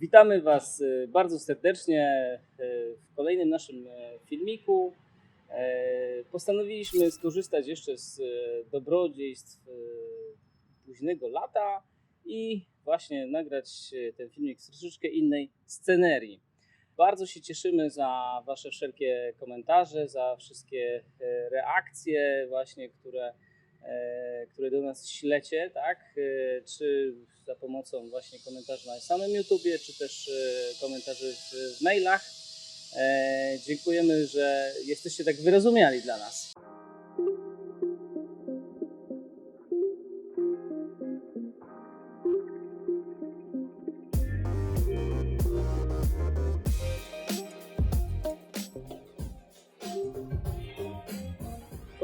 Witamy Was e, bardzo serdecznie e, w kolejnym naszym e, filmiku. Postanowiliśmy skorzystać jeszcze z dobrodziejstw późnego lata i właśnie nagrać ten filmik z troszeczkę innej scenerii. Bardzo się cieszymy za Wasze wszelkie komentarze, za wszystkie reakcje właśnie, które, które do nas ślecie, tak? E, Czy za pomocą właśnie komentarzy na samym YouTubie, czy też e, komentarzy w, mailach. E, Dziękujemy, że jesteście tak wyrozumiali dla nas.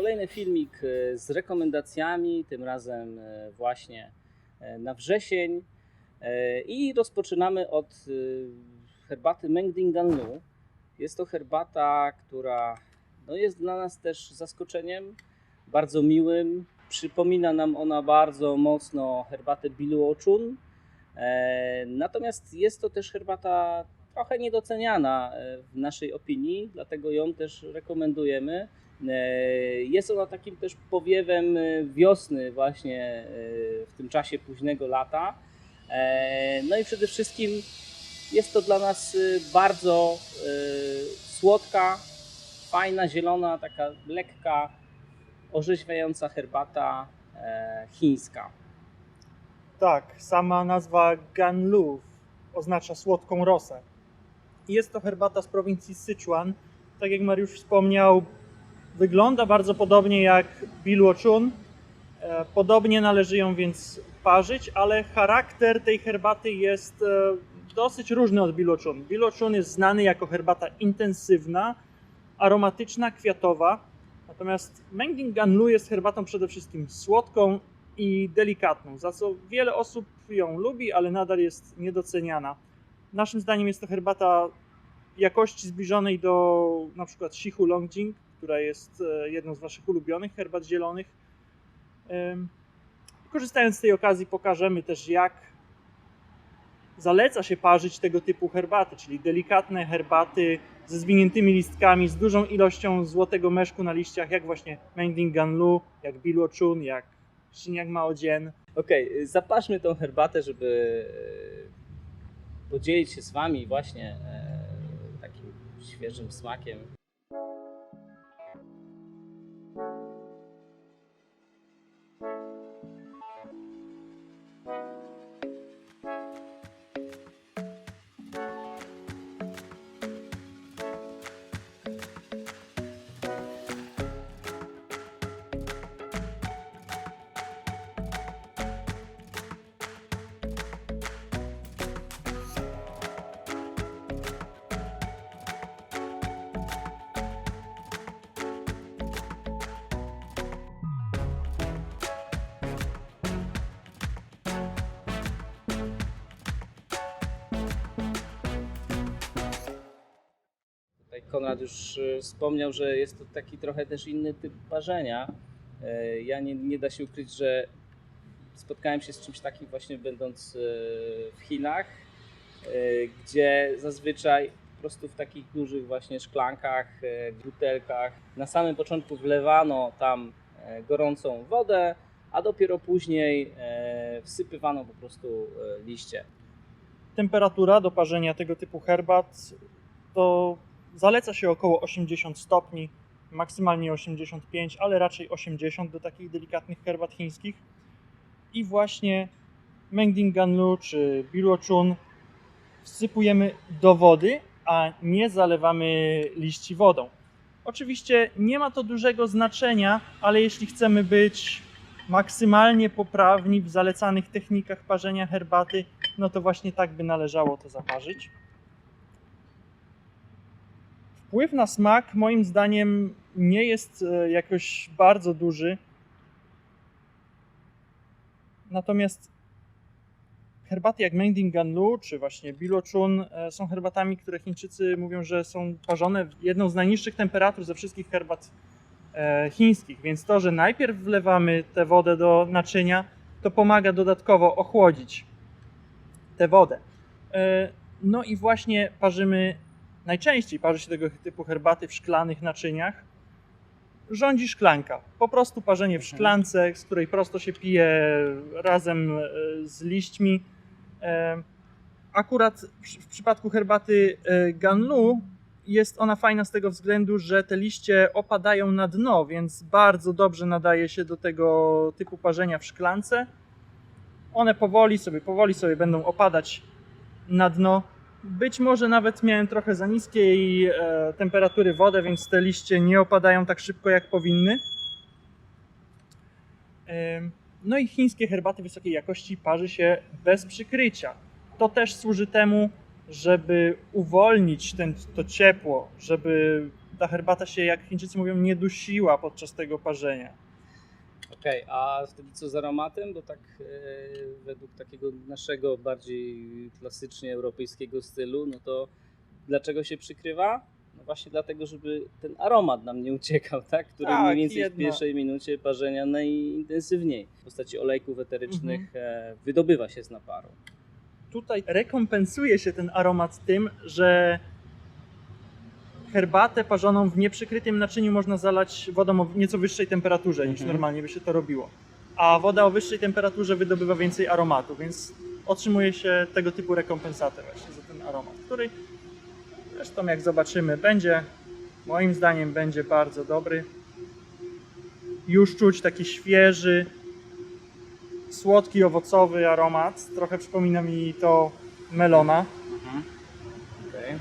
Kolejny filmik e, z rekomendacjami, tym razem e, właśnie e, na wrzesień. I rozpoczynamy od herbaty Mengdinganlu. Jest to herbata, która no jest dla nas też zaskoczeniem, bardzo miłym. Przypomina nam ona bardzo mocno herbatę Biluochun. Natomiast jest to też herbata trochę niedoceniana w naszej opinii, dlatego ją też rekomendujemy. E, Jest ona takim też powiewem e, wiosny właśnie e, w tym czasie późnego lata. No i przede wszystkim jest to dla nas bardzo słodka, fajna, zielona, taka lekka, orzeźwiająca herbata chińska. Tak, sama nazwa Ganlu oznacza słodką rosę. Jest to herbata z prowincji Sichuan. Tak jak Mariusz wspomniał, wygląda bardzo podobnie jak Biluochun. E, Podobnie należy ją więc parzyć, ale charakter tej herbaty jest e, dosyć różny od Biluochun. Biluochun jest znany jako herbata intensywna, aromatyczna, kwiatowa. Natomiast Mengding Ganlu jest herbatą przede wszystkim słodką i delikatną, za co wiele osób ją lubi, ale nadal jest niedoceniana. Naszym zdaniem jest to herbata jakości zbliżonej do na przykład Shihu Longjing, która jest e, jedną z Waszych ulubionych herbat zielonych. Korzystając z tej okazji pokażemy też jak zaleca się parzyć tego typu herbaty, czyli delikatne herbaty ze zwiniętymi listkami, z dużą ilością złotego meszku na liściach, jak właśnie Mengding Ganlu, jak Biluochun, jak Xinjiang Maojian. Okej, y, zaparzmy tą herbatę, żeby e, podzielić się z Wami właśnie e, takim świeżym smakiem. Konrad już e, wspomniał, że jest to taki trochę też inny typ parzenia. E, Ja nie, nie da się ukryć, że spotkałem się z czymś takim właśnie będąc e, w Chinach, e, gdzie zazwyczaj po prostu w takich dużych właśnie szklankach, e, butelkach na samym początku wlewano tam gorącą wodę, a dopiero później wsypywano po prostu liście. Temperatura do parzenia tego typu herbat to zaleca się około 80 stopni, maksymalnie 85, ale raczej 80 do takich delikatnych herbat chińskich. I właśnie Mengding Ganlu czy Biluochun wsypujemy do wody, a nie zalewamy liści wodą. Oczywiście nie ma to dużego znaczenia, ale jeśli chcemy być maksymalnie poprawni w zalecanych technikach parzenia herbaty, no to właśnie tak by należało to zaparzyć. Wpływ na smak moim zdaniem nie jest e, jakoś bardzo duży. Natomiast herbaty jak Mengding Ganlu czy właśnie Biluochun e, są herbatami, które Chińczycy mówią, że są parzone w jedną z najniższych temperatur ze wszystkich herbat e, chińskich. Więc to, że najpierw wlewamy tę wodę do naczynia, to pomaga dodatkowo ochłodzić tę wodę. No i właśnie parzymy, najczęściej parzy się tego typu herbaty w szklanych naczyniach. Rządzi szklanka. Po prostu parzenie w Mhm. szklance, z której prosto się pije razem e, z liśćmi. E, Akurat w przypadku herbaty e, Ganlu jest ona fajna z tego względu, że te liście opadają na dno, więc bardzo dobrze nadaje się do tego typu parzenia w szklance. One powoli sobie, powoli sobie będą opadać na dno. Być może nawet miałem trochę za niskiej e, temperatury wodę, więc te liście nie opadają tak szybko jak powinny. No i chińskie herbaty wysokiej jakości parzy się bez przykrycia. To też służy temu, żeby uwolnić ten, to ciepło, żeby ta herbata się, jak Chińczycy mówią, nie dusiła podczas tego parzenia. Okej, a wtedy co z aromatem? Bo tak e, według takiego naszego bardziej klasycznie europejskiego stylu, no to dlaczego się przykrywa? No właśnie dlatego, żeby ten aromat nam nie uciekał, tak? Który Tak, mniej więcej w jedna. pierwszej minucie parzenia najintensywniej w postaci olejków eterycznych e, wydobywa się z naparu. Tutaj rekompensuje się ten aromat tym, że herbatę parzoną w nieprzykrytym naczyniu można zalać wodą o nieco wyższej temperaturze niż Mhm. normalnie by się to robiło. A woda o wyższej temperaturze wydobywa więcej aromatu, więc otrzymuje się tego typu rekompensatę właśnie za ten aromat, który zresztą jak zobaczymy będzie, moim zdaniem będzie bardzo dobry. Już czuć taki świeży, słodki, owocowy aromat. Trochę przypomina mi to melona. Mhm. Okej.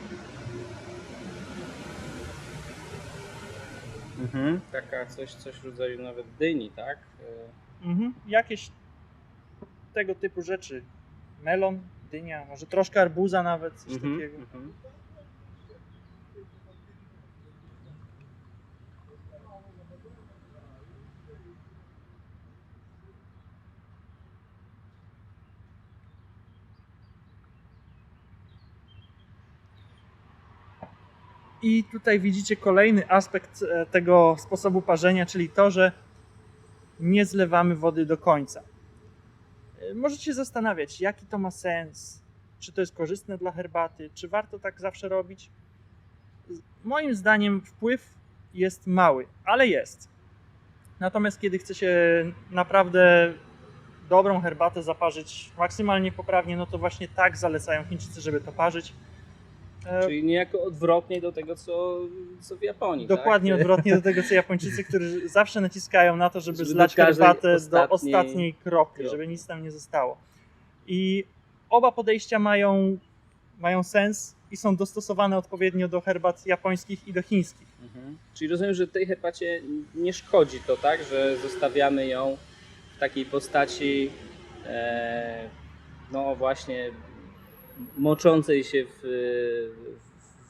Mhm. Taka coś, coś w rodzaju nawet dyni, tak? E, Mhm. Jakieś tego typu rzeczy. Melon, dynia, może troszkę arbuza nawet, coś mhm, takiego. mhm. I tutaj widzicie kolejny aspekt e, tego sposobu parzenia, czyli to, że nie zlewamy wody do końca. E, Możecie się zastanawiać, jaki to ma sens, czy to jest korzystne dla herbaty, czy warto tak zawsze robić. Moim zdaniem wpływ jest mały, ale jest. Natomiast kiedy chce się naprawdę dobrą herbatę zaparzyć maksymalnie poprawnie, no to właśnie tak zalecają Chińczycy, żeby to parzyć. E, Czyli niejako odwrotnie do tego, co, co w Japonii. Dokładnie tak? odwrotnie do tego, co Japończycy, którzy zawsze naciskają na to, żeby, Żeby do zlać herbatę do ostatniej ostatniej kropli, kropli. żeby nic tam nie zostało. I oba podejścia mają, mają sens i są dostosowane odpowiednio do herbat japońskich i do chińskich. Mhm. Czyli rozumiem, że tej herbacie nie szkodzi to, tak, że zostawiamy ją w takiej postaci, e, no właśnie, moczącej się w,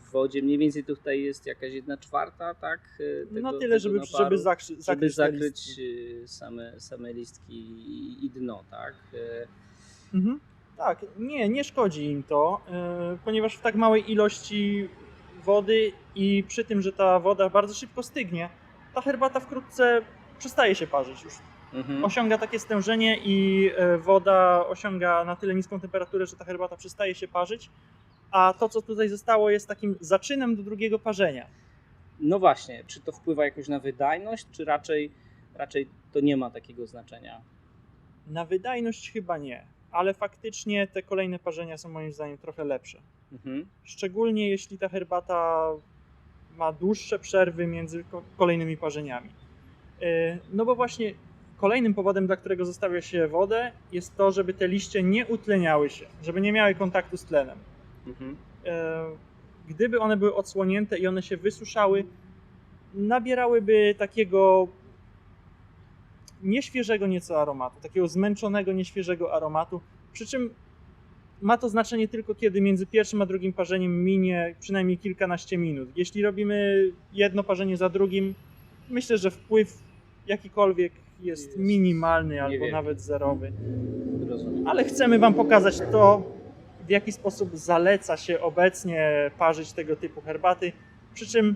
w wodzie. Mniej więcej tutaj jest jakaś jedna czwarta, tak? e, Tego, no tyle, żeby, naparu, żeby, zakrzy, żeby zakryć, zakryć e, same, same listki i, i dno, tak? E, Mhm. Tak, nie, nie szkodzi im to, ponieważ w tak małej ilości wody i przy tym, że ta woda bardzo szybko stygnie, ta herbata wkrótce przestaje się parzyć już. Mhm. osiąga takie stężenie i e, woda osiąga na tyle niską temperaturę, że ta herbata przestaje się parzyć, a to, co tutaj zostało, jest takim zaczynem do drugiego parzenia. No właśnie, czy to wpływa jakoś na wydajność, czy raczej, raczej to nie ma takiego znaczenia? Na wydajność chyba nie, ale faktycznie te kolejne parzenia są moim zdaniem trochę lepsze. Mhm. Szczególnie jeśli ta herbata ma dłuższe przerwy między ko- kolejnymi parzeniami. E, No bo właśnie kolejnym powodem, dla którego zostawia się wodę, jest to, żeby te liście nie utleniały się, żeby nie miały kontaktu z tlenem. Mhm. e, gdyby one były odsłonięte i one się wysuszały, nabierałyby takiego nieświeżego nieco aromatu, takiego zmęczonego, nieświeżego aromatu. Przy czym ma to znaczenie tylko kiedy między pierwszym a drugim parzeniem minie przynajmniej kilkanaście minut. Jeśli robimy jedno parzenie za drugim, myślę, że wpływ jakikolwiek jest minimalny albo nawet zerowy ale chcemy Wam pokazać to, w jaki sposób zaleca się obecnie parzyć tego typu herbaty. Przy czym,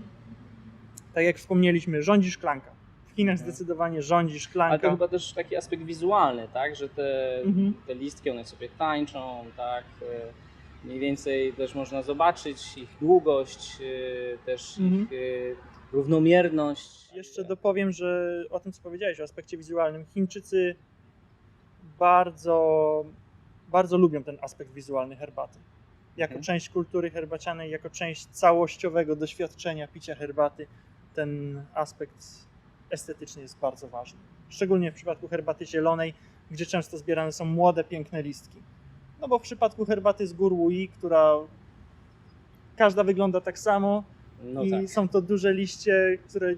tak jak wspomnieliśmy, rządzi szklanka. W Chinach Mhm. zdecydowanie rządzi Ale to szklanka. chyba też taki aspekt wizualny, tak? Że te, Mhm. te listki one sobie tańczą, tak? E, Mniej więcej też można zobaczyć ich długość, e, też Mhm. ich e, równomierność. Jeszcze dopowiem, że o tym, co powiedziałeś, o aspekcie wizualnym. Chińczycy bardzo, bardzo lubią ten aspekt wizualny herbaty. Jako Mhm. część kultury herbacianej, jako część całościowego doświadczenia picia herbaty, ten aspekt estetyczny jest bardzo ważny. Szczególnie w przypadku herbaty zielonej, gdzie często zbierane są młode, piękne listki. No bo w przypadku herbaty z gór Wui, która każda wygląda tak samo, No i tak. są to duże liście, które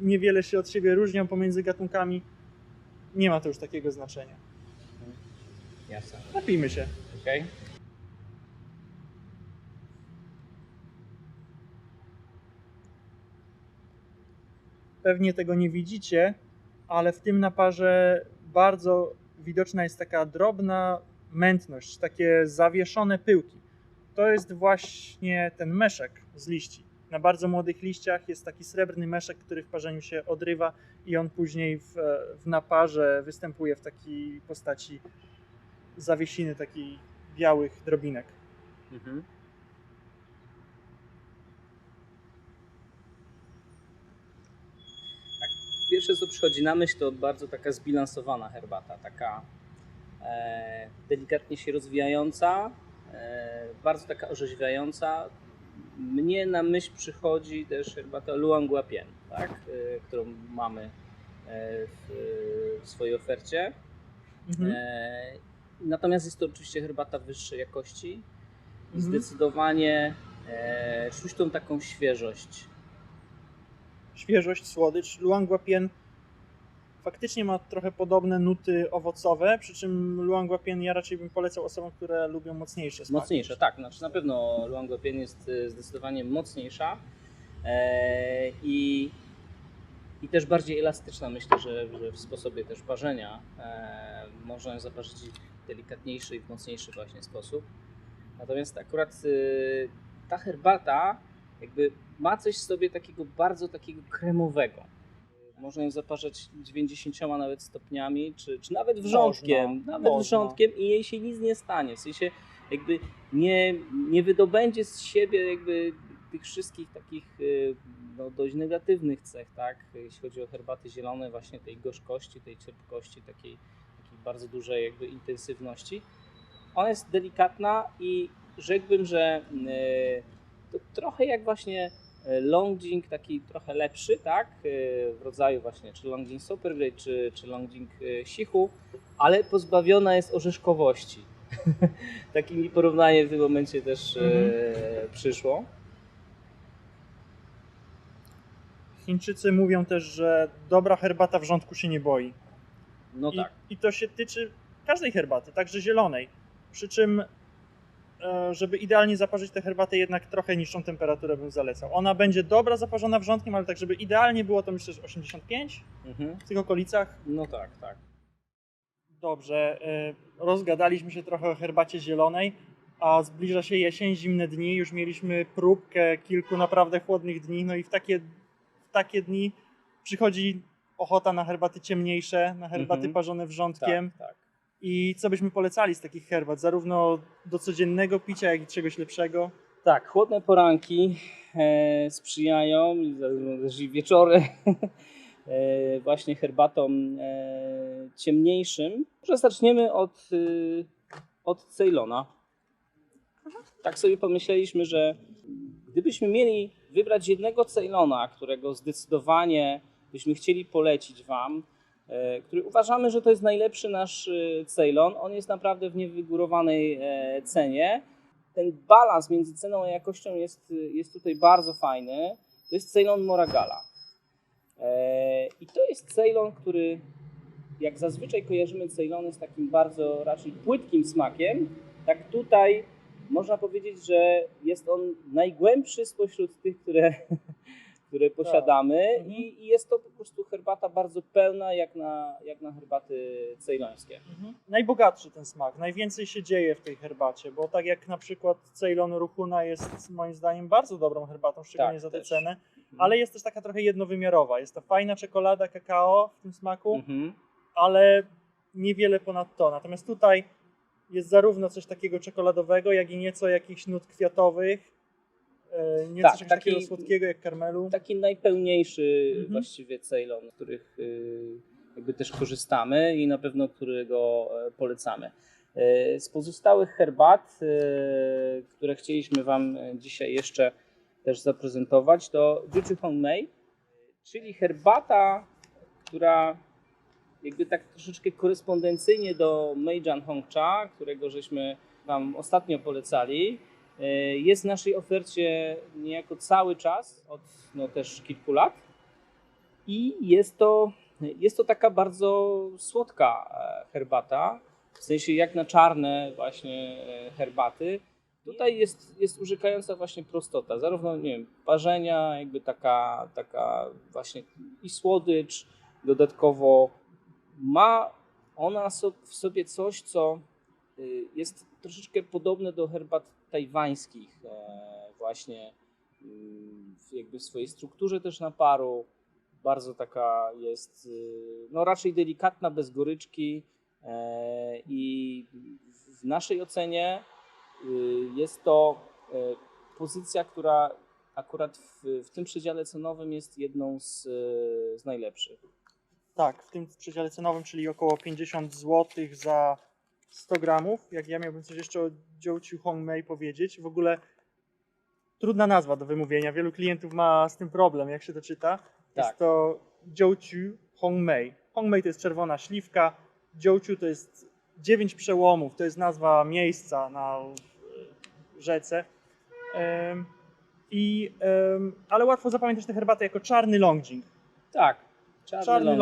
niewiele się od siebie różnią pomiędzy gatunkami. Nie ma to już takiego znaczenia. Jasne. Napijmy się. Okej. Pewnie tego nie widzicie, ale w tym naparze bardzo widoczna jest taka drobna mętność, takie zawieszone pyłki. To jest właśnie ten meszek z liści. Na bardzo młodych liściach jest taki srebrny meszek, który w parzeniu się odrywa i on później w, w naparze występuje w takiej postaci zawiesiny, takich białych drobinek. Mhm. Tak. Pierwsze co przychodzi na myśl to bardzo taka zbilansowana herbata, taka e, delikatnie się rozwijająca, e, bardzo taka orzeźwiająca. Mnie na myśl przychodzi też herbata Luang Guapien, tak? e, którą mamy e, w, w swojej ofercie. Mhm. E, natomiast jest to oczywiście herbata wyższej jakości. Mhm. Zdecydowanie czuć tą taką świeżość. świeżość, słodycz. Luangłapien faktycznie ma trochę podobne nuty owocowe, przy czym Luangłapien ja raczej bym polecał osobom, które lubią mocniejsze smaki. Mocniejsza, tak. Znaczy na pewno Luang Pien jest e, zdecydowanie mocniejsza e, i, i też bardziej elastyczna. Myślę, że, że w sposobie też parzenia e, można ją zaparzyć w delikatniejszy i w mocniejszy właśnie sposób. Natomiast akurat ta herbata jakby ma coś w sobie takiego bardzo takiego kremowego. Można ją zaparzać 90 nawet stopniami, czy, czy nawet wrzątkiem. Można, nawet można. wrzątkiem i jej się nic nie stanie. W sensie jakby nie, nie wydobędzie z siebie jakby tych wszystkich takich y, no, dość negatywnych cech, tak? Jeśli chodzi o herbaty zielone, właśnie tej gorzkości, tej cierpkości, takiej, takiej bardzo dużej jakby intensywności. Ona jest delikatna i rzekłbym, że y, to trochę jak właśnie y, Longjing taki trochę lepszy, tak? Y, W rodzaju właśnie czy Longjing Supergrade, czy, czy Longjing y, Sichu, ale pozbawiona jest orzeszkowości. Takie mi porównanie w tym momencie też Mhm. e, przyszło. Chińczycy mówią też, że dobra herbata w rządku się nie boi. No I, tak. I to się tyczy każdej herbaty, także zielonej. Przy czym, e, żeby idealnie zaparzyć tę herbatę, jednak trochę niższą temperaturę bym zalecał. Ona będzie dobra zaparzona wrzątkiem, ale tak, żeby idealnie było, to myślę, że 85 Mhm. w tych okolicach. No tak, tak. Dobrze, y, rozgadaliśmy się trochę o herbacie zielonej, a zbliża się jesień, zimne dni. Już mieliśmy próbkę kilku naprawdę chłodnych dni, no i w takie, w takie dni przychodzi ochota na herbaty ciemniejsze, na herbaty Mhm. parzone wrzątkiem. Tak, tak. I co byśmy polecali z takich herbat, zarówno do codziennego picia, jak i czegoś lepszego? Tak, chłodne poranki e, sprzyjają, też i wieczory, e, właśnie herbatą e, ciemniejszym. Może zaczniemy od, y, od Ceylona. Tak sobie pomyśleliśmy, że gdybyśmy mieli wybrać jednego Ceylona, którego zdecydowanie byśmy chcieli polecić Wam, e, który uważamy, że to jest najlepszy nasz e, Ceylon, on jest naprawdę w niewygórowanej e, cenie ten balans między ceną a jakością jest, jest tutaj bardzo fajny. To jest Ceylon Moragala. E, I to jest Ceylon, który jak zazwyczaj kojarzymy Ceylony z takim bardzo raczej płytkim smakiem, tak tutaj można powiedzieć, że jest on najgłębszy spośród tych, które, które posiadamy Mhm. i, i jest to po prostu herbata bardzo pełna jak na, jak na herbaty ceylońskie. Najbogatszy ten smak, najwięcej się dzieje w tej herbacie, bo tak jak na przykład Ceylon Ruchuna jest moim zdaniem bardzo dobrą herbatą, szczególnie Tak, za tę też. cenę, ale jest też taka trochę jednowymiarowa. Jest to fajna czekolada, kakao w tym smaku, Mhm. ale niewiele ponad to. Natomiast tutaj jest zarówno coś takiego czekoladowego, jak i nieco jakichś nut kwiatowych. E, Nieco Tak, czegoś taki- takiego słodkiego jak karmelu. Taki najpełniejszy Mhm. właściwie Ceylon, z których y, jakby też korzystamy i na pewno którego e, polecamy. E, Z pozostałych herbat, które chcieliśmy Wam dzisiaj jeszcze też zaprezentować, to Juju Hongmei, czyli herbata, która jakby tak troszeczkę korespondencyjnie do Meijan Hongcha, którego żeśmy Wam ostatnio polecali, jest w naszej ofercie niejako cały czas, od no, też kilku lat. I jest to, jest to taka bardzo słodka e, herbata, w sensie jak na czarne właśnie e, herbaty. Tutaj jest, jest urzekająca właśnie prostota, zarówno nie wiem, parzenia, jakby taka, taka właśnie i słodycz, dodatkowo ma ona w sobie coś, co y, jest troszeczkę podobne do herbat tajwańskich, e, właśnie mm, jakby w swojej strukturze też naparu. Bardzo taka jest, y, no raczej delikatna, bez goryczki e, i w- naszej ocenie y, jest to e, pozycja, która akurat w, w tym przedziale cenowym jest jedną z, z najlepszych. Tak, w tym przedziale cenowym, czyli około 50 zł za 100 gramów. Jak ja miałbym coś jeszcze o Jiuqiu Hongmei powiedzieć, w ogóle trudna nazwa do wymówienia. Wielu klientów ma z tym problem, jak się to czyta. Tak. Jest to Jiuqiu Hongmei. Hongmei to jest czerwona śliwka, Jiuqiu to jest dziewięć przełomów, to jest nazwa miejsca na rzece. I, ale łatwo zapamiętać tę herbatę jako czarny longjing. Tak, czarny, Czarny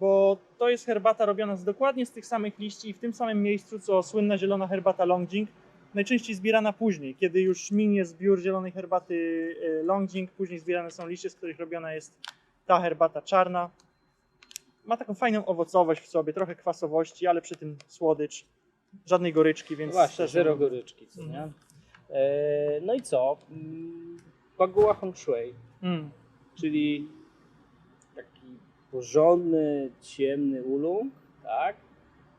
bo to jest herbata robiona z dokładnie z tych samych liści i w tym samym miejscu, co słynna zielona herbata longjing, najczęściej zbierana później, kiedy już minie zbiór zielonej herbaty y, longjing, później zbierane są liście, z których robiona jest ta herbata czarna. Ma taką fajną owocowość w sobie, trochę kwasowości, ale przy tym słodycz, żadnej goryczki, więc Właśnie, szczerze zero goryczki, co nie? Mhm. E, no i co? Mm, Bagua Hong Shui, Mm, czyli porządny, ciemny ulung, tak?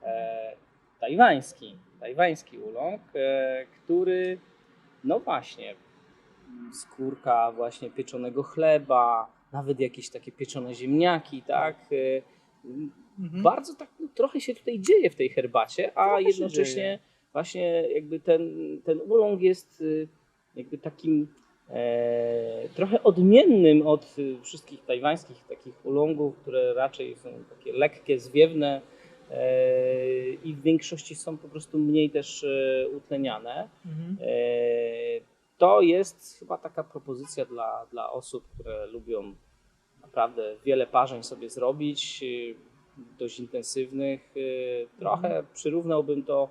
E, tajwański, tajwański ulung, e, który, no właśnie, skórka właśnie pieczonego chleba, nawet jakieś takie pieczone ziemniaki, tak? E, mhm. bardzo tak no, trochę się tutaj dzieje w tej herbacie, a Trochę jednocześnie właśnie jakby ten, ten ulong jest y, jakby takim e, trochę odmiennym od wszystkich tajwańskich takich ulongów, które raczej są takie lekkie, zwiewne e, i w większości są po prostu mniej też e, utleniane. Mhm. E, To jest chyba taka propozycja dla, dla osób, które lubią naprawdę wiele parzeń sobie zrobić, dość intensywnych. Trochę przyrównałbym to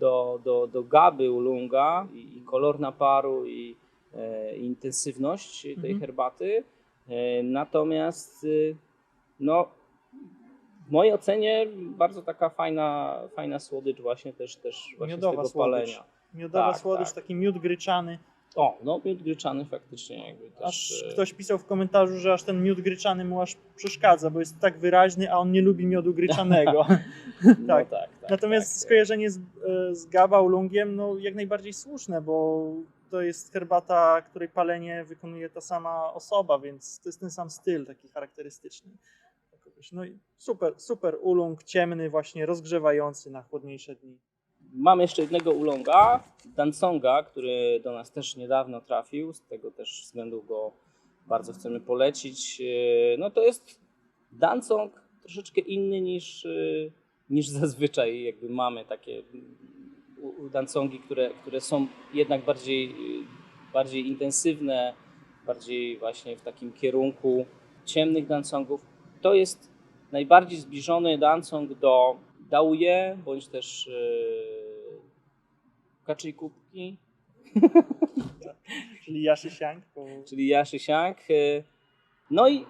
do, do, do gaby ulunga i, i kolor naparu e, i intensywność tej Mhm. herbaty. E, Natomiast y, no, w mojej ocenie bardzo taka fajna, fajna słodycz właśnie też, też właśnie Miodowa z tego słodycz. palenia. Miodowa Tak, słodycz, tak. taki miód gryczany. O, no miód gryczany faktycznie jakby też... Aż e, ktoś pisał w komentarzu, że aż ten miód gryczany mu aż przeszkadza, bo jest tak wyraźny, a on nie lubi miodu gryczanego. no tak. tak, tak, Natomiast tak. skojarzenie z, e, z Gaba Ulungiem, no jak najbardziej słuszne, bo to jest herbata, której palenie wykonuje ta sama osoba, więc to jest ten sam styl taki charakterystyczny. No i super, super ulung, ciemny, właśnie rozgrzewający na chłodniejsze dni. Mam jeszcze jednego ulonga, Dansonga, który do nas też niedawno trafił, z tego też względu go bardzo chcemy polecić. E, No to jest Dansong troszeczkę inny niż, e, niż zazwyczaj jakby mamy takie u- Dansongi, które, które są jednak bardziej, e, bardziej intensywne, bardziej właśnie w takim kierunku ciemnych Dansongów. To jest najbardziej zbliżony Dansong do Dauje, bądź też yy, kaczej kubki, Czyli Yashi Xiang. Bo... czyli Xiang. Yy, No i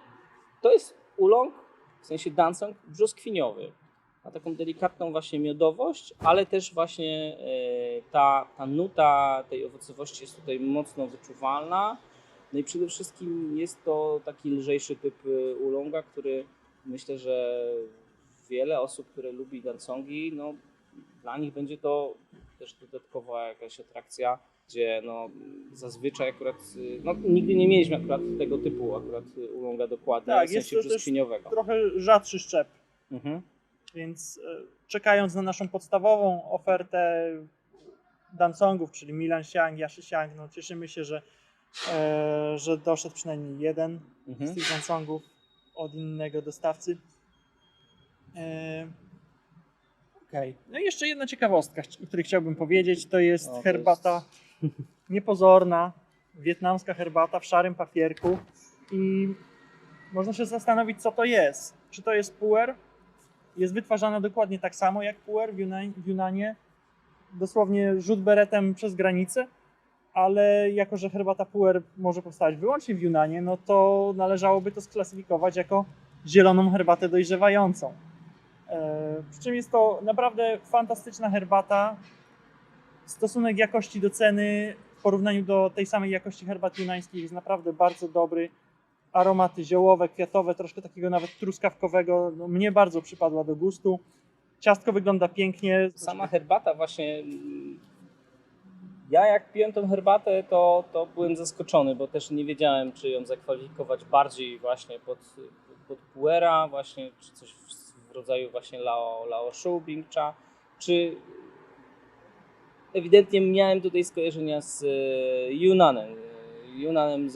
to jest ulong, w sensie Dansong brzoskwiniowy. Ma taką delikatną właśnie miodowość, ale też właśnie yy, ta, ta nuta tej owocowości jest tutaj mocno wyczuwalna. No i przede wszystkim jest to taki lżejszy typ y, ulonga, który myślę, że wiele osób, które lubi dansongi, no dla nich będzie to też dodatkowa jakaś atrakcja, gdzie no, zazwyczaj akurat, y, no, nigdy nie mieliśmy akurat tego typu akurat ulonga dokładnie, Tak, w jest sensie to też brzoskwiniowego. Trochę rzadszy szczep, Mhm. Więc e, czekając na naszą podstawową ofertę dansongów, czyli Milan Xiang, Yashi Xiang, no cieszymy się, że, e, że doszedł przynajmniej jeden z Mhm. tych dansongów od innego dostawcy. E, Okej. No i jeszcze jedna ciekawostka, o której chciałbym powiedzieć, to jest O, to herbata niepozorna, wietnamska herbata w szarym papierku i można się zastanowić, co to jest. Czy to jest puer? Jest wytwarzana dokładnie tak samo jak puer w, Yunani, w Yunanie. Dosłownie rzut beretem przez granicę, ale jako, że herbata puer może powstać wyłącznie w Yunanie, no to należałoby to sklasyfikować jako zieloną herbatę dojrzewającą. E, Przy czym jest to naprawdę fantastyczna herbata. Stosunek jakości do ceny w porównaniu do tej samej jakości herbat junańskich jest naprawdę bardzo dobry. Aromaty ziołowe, kwiatowe, troszkę takiego nawet truskawkowego. No, mnie bardzo przypadła do gustu. Ciastko wygląda pięknie. Sama herbata właśnie. Ja jak piłem tą herbatę, to, to byłem zaskoczony, bo też nie wiedziałem, czy ją zakwalifikować bardziej właśnie pod, pod puera, właśnie, czy coś w, rodzaju właśnie Lao, Lao Shu Bingcha, czy ewidentnie miałem tutaj skojarzenia z Yunanem, e, Yunanem e,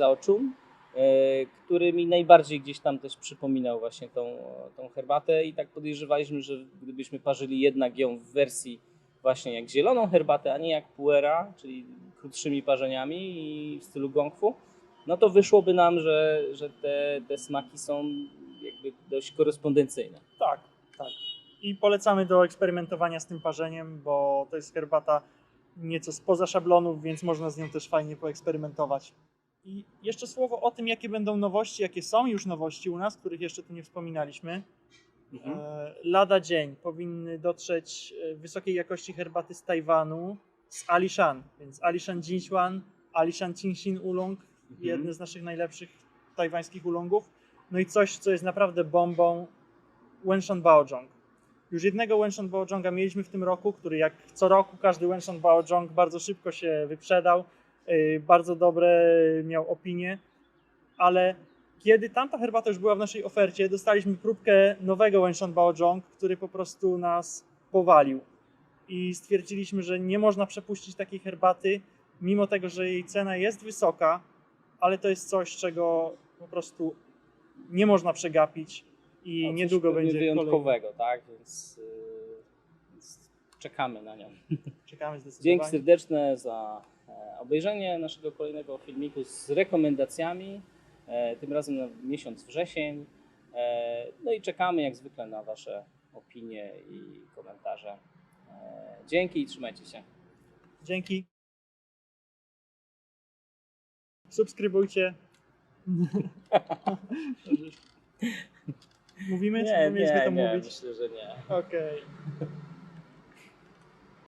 który mi najbardziej gdzieś tam też przypominał właśnie tą, tą herbatę i tak podejrzewaliśmy, że gdybyśmy parzyli jednak ją w wersji właśnie jak zieloną herbatę, a nie jak puera, czyli krótszymi parzeniami i w stylu gongfu, no to wyszłoby nam, że, że te, te smaki są jakby dość korespondencyjne. Tak, tak. I polecamy do eksperymentowania z tym parzeniem, bo to jest herbata nieco spoza szablonów, więc można z nią też fajnie poeksperymentować. I jeszcze słowo o tym, jakie będą nowości, jakie są już nowości u nas, których jeszcze tu nie wspominaliśmy. Mhm. E, Lada dzień powinny dotrzeć e, wysokiej jakości herbaty z Tajwanu z Alishan, więc Alishan Jinshuan, Alishan Qingxin Ulong, Mhm. jedne z naszych najlepszych tajwańskich ulongów. No i coś, co jest naprawdę bombą, Wenshan Baozhong. Już jednego Wenshan Baozhonga mieliśmy w tym roku, który jak co roku każdy Wenshan Baozhong bardzo szybko się wyprzedał, bardzo dobre miał opinie, ale kiedy tamta herbata już była w naszej ofercie, dostaliśmy próbkę nowego Wenshan Baozhong, który po prostu nas powalił. I stwierdziliśmy, że nie można przepuścić takiej herbaty, mimo tego, że jej cena jest wysoka, ale to jest coś, czego po prostu nie można przegapić i No, niedługo będzie wyjątkowego, tak? Więc, yy, więc czekamy na nią. Czekamy zdecydowanie. Dzięki serdeczne za obejrzenie naszego kolejnego filmiku z rekomendacjami. E, Tym razem na miesiąc wrzesień. E, No i czekamy jak zwykle na Wasze opinie i komentarze. E, Dzięki i trzymajcie się. Dzięki. Subskrybujcie. Mówimy, czy mieliśmy to mówić? myślę, że nie. Okej.